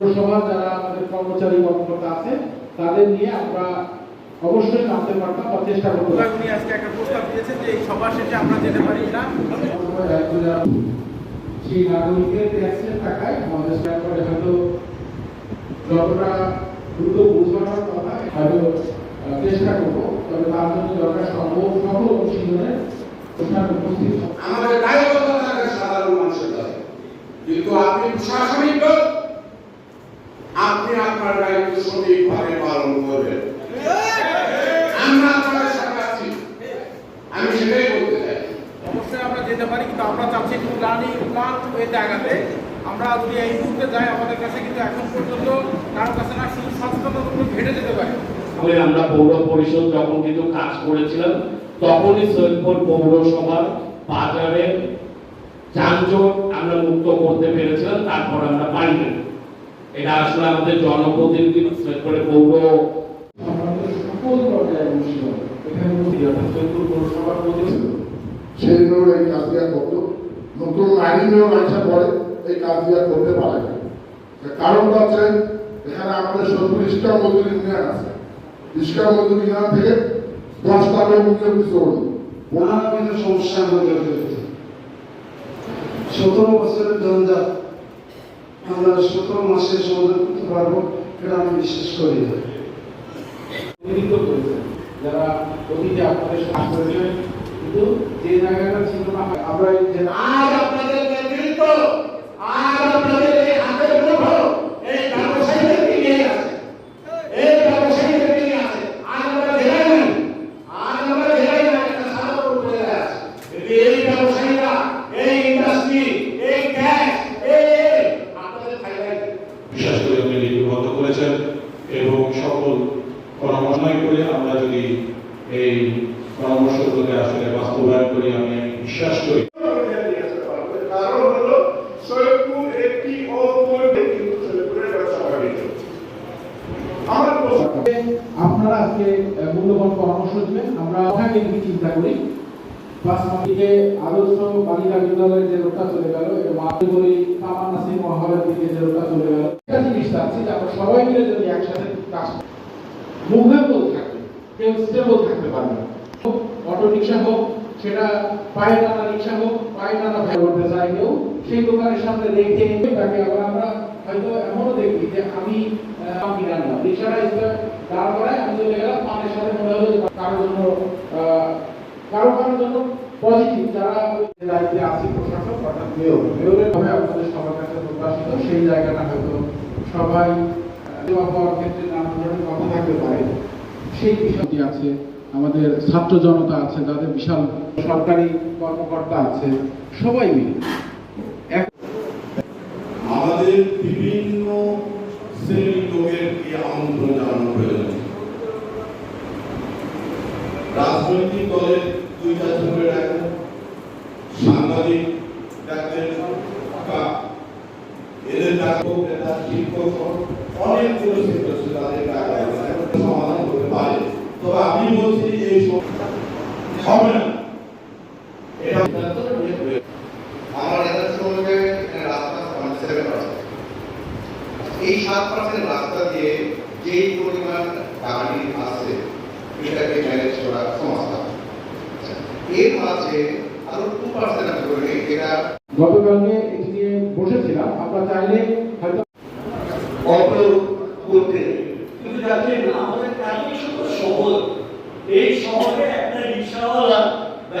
পৌরসভা যারা আমাদের কর্মচারী কর্মকর্তা আছে তাদের নিয়ে আমরা অবশ্যই নামতে পারতাম বা চেষ্টা করতে পারতাম উনি আজকে একটা প্রস্তাব দিয়েছেন যে এই সভা শেষে আমরা যেতে পারি না। সেই নাগরিকের ট্যাক্সের টাকায় আমাদের করে হয়তো যতটা দ্রুত পৌঁছানোর কথা হয়তো চেষ্টা করব। তবে তার জন্য দরকার সম্ভব সকল অনুশীলনের উপস্থিত আমাদের দায়বদ্ধতা সাধারণ মানুষের কাছে কিন্তু আপনি প্রশাসনিক আপনার দায়িত্ব সঠিকভাবে পালন করবেন আমরা আপনাদের সাথে আছি। আমি সেটাই বলতে চাই। অবশ্যই আমরা যেতে পারি কিন্তু আমরা চাচ্ছি একটু প্ল্যানিং প্ল্যান এই জায়গাতে। আমরা যদি এই মুহূর্তে যাই আমাদের কাছে কিন্তু এখন পর্যন্ত কারোর কাছে না শুধু সচেতনতা ঘেটে যেতে পারে। তাহলে আমরা পৌর পরিষদ যখন কিন্তু কাজ করেছিলাম তখনই সৈয়দপুর পৌরসভার বাজারে যানজট আমরা মুক্ত করতে পেরেছিলাম তারপর আমরা পাইনি এটা আসলে আমাদের জনপ্রতিনিধি সৈয়দপুরে পৌর এখানে উপস্থিত অর্থাৎ চৈত্র সেই জন্য এই কাজটা করতো নতুন আইনেও মানুষের পরে এই কাজটা করতে পারে না হচ্ছে এখানে আমাদের সত্তর ইস্কা মজুরি ইউনিয়ন আছে। ইস্কা মজুরি ইউনিয়ন থেকে দশটা লোক সমস্যার মধ্যে সতেরো বছরের জঞ্জাল আমরা সতেরো মাসে সমাধান করতে পারব এটা আমি বিশ্বাস করি না। যারা অতীতে আপনাদের সাহায্য করেছেন কিন্তু যে জায়গাটা ছিল না আমরা আজ আপনাদের নেতৃত্ব আজ আপনাদের হাতের মুঠো এই ব্যবসায়ীদেরকে নিয়ে আছে এই ব্যবসায়ীদেরকে নিয়ে আছে আজ আমরা জেলাই নাই আজ আমরা জেলাই নাই একটা সাধারণ উপজেলা আছে কিন্তু এই ব্যবসায়ীরা এই ইন্ডাস্ট্রি এই ট্যাক্স এই এই আপনাদের ফায়দায় বিশেষ করে উনি লিপিবদ্ধ করেছেন এবং সকল পরামর্শ করে আমরা যদি এই পরামর্শগুলোকে আসলে বাস্তবায়ন করি আমি বিশ্বাস করি। আপনারা আজকে মূল্যবান পরামর্শ দিবেন আমরা যদি চিন্তা করি। দিকে আদর্শ বালিকা বিদ্যালয়ের যে রোডটা চলে গেল এবং মাতৃগরি কামান নাসির মহাবের দিকে যে রোডটা চলে গেল। একটা জিনিস চাচ্ছি যে আমরা সবাই মিলে যদি একসাথে কাজ মুভেবল থাকবে কেউ স্টেবল থাকতে পারবে না। অটো রিক্সা হোক, সেটা পায়ে টানা রিক্সা হোক, পায়ে টানা ভাই করতে চাই কেউ, সেই দোকানের সামনে তাকে আবার আমরা হয়তো এমনও দেখি যে আমি রিক্সাটা দাঁড় করায়, আমি চলে গেলাম, পানের সাথে মনে হলো কারোর জন্য কারও কারোর জন্য পজিটিভ যারা দায়িত্বে আছে, প্রশাসক অর্থাৎ মেয়র মেয়রের ভাবে সবার কাছে প্রকাশিত সেই জায়গাটা হয়তো সবাই পাওয়ার ক্ষেত্রে নানা ধরনের কথা থাকতে পারে। সেই বিষয়টি আছে, আমাদের ছাত্র জনতা আছে যাদের বিশাল সরকারি কর্মকর্তা আছে, সবাই মিলে। আমাদের বিভিন্ন রাজনৈতিক দলের দুইটা ধরে রাখেন সাংবাদিক ডাকতেন এদের নেতা, শিক্ষক অনেকগুলো সেক্টর তাদের ডাকা সমাধান করতে পারে তবে আমি বলছি এই সব হবে না এটা আমার এলাকার সঙ্গে রাস্তা সেভেন পার্সেন্ট এই সাত পার্সেন্ট রাস্তা দিয়ে যেই পরিমাণ গাড়ি আছে এটাকে ম্যানেজ করা সমস্যা এর মাঝে আরও টু পার্সেন্ট আমি বলি এটা গতকালকে এটি নিয়ে বসেছিলাম। আমরা চাইলে হয়তো অপ্রয়োগ করতে কিন্তু যাতে না আমাদের কাজই শুধু শহর এই শহরে একটা রিক্সাওয়ালা বা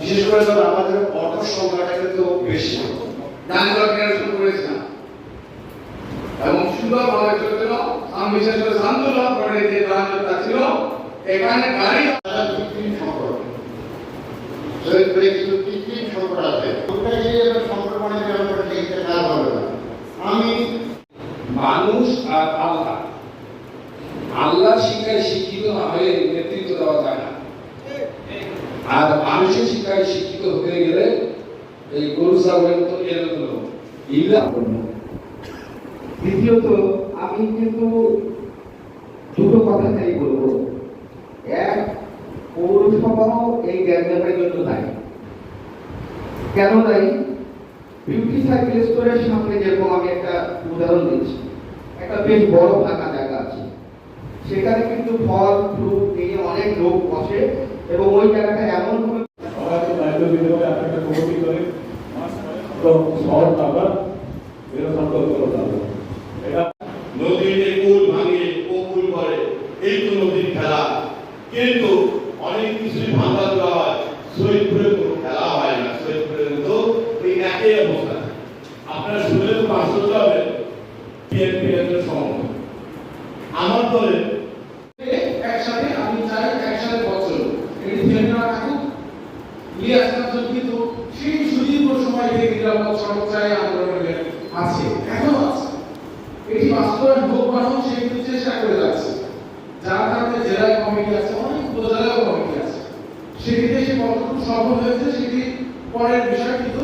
বিশেষ করে যখন আমাদের অটোর সংখ্যাটা কিন্তু বেশি। আমি বিশেষ করে করে যে যানজটটা মানে না আমি মানুষ আর আল্লাহ। আল্লাহর শিক্ষায় শিক্ষিত না হয়ে নেতৃত্ব দেওয়া যায় না। আর মানুষের শিক্ষায় শিক্ষিত হতে গেলে এই গরু, ছাগলের মতো এরকম দ্বিতীয়ত, আমি কিন্তু দুটো কথাটাই বলব। এক পৌরসভাও এই ব্যাপারের জন্য দায়ী। কেন দায়ী? বিউটি সার্কেল স্টোরের সামনে যেরকম আমি একটা উদাহরণ দিচ্ছি। একটা বেশ বড় ফাঁকা জায়গা আছে। সেখানে কিন্তু ফল ফ্রুট নিয়ে অনেক লোক বসে এবং ওই জায়গাটা এমন ভাবে দায়িত্ব দিতে হবে আপনি একটা কমিটি করে তো শহর আমরা এটা সংকল্প করতে হবে এটা নদীতে কুল ভাঙে কুল করে এই তো নদীর খেলা। কিন্তু অনেক কিছুই ভাঙা দেওয়া হয় শহীদপুরে কোনো খেলা হয় না। শহীদপুরের মতো এই একই অবস্থা। আপনারা শুনে তো আশ্চর্য হবে বিএনপি এর আমার দলে একসাথে আমি চাই একসাথে বছর এটি থেমে থাকুক ইলিয়াস কাঞ্চন কিন্তু সেই সুদীর্ঘ সময় থেকে নিরাপদ সড়ক চাই আন্দোলনের আছে এখনও আছে এটি বাস্তবায়ন হোক বা হোক সে কিন্তু চেষ্টা করে যাচ্ছে। যার কারণে জেলায় কমিটি আছে, অনেক উপজেলায় কমিটি আছে। সে কতটুকু সফল হয়েছে, সেটি পরের বিষয়, কিন্তু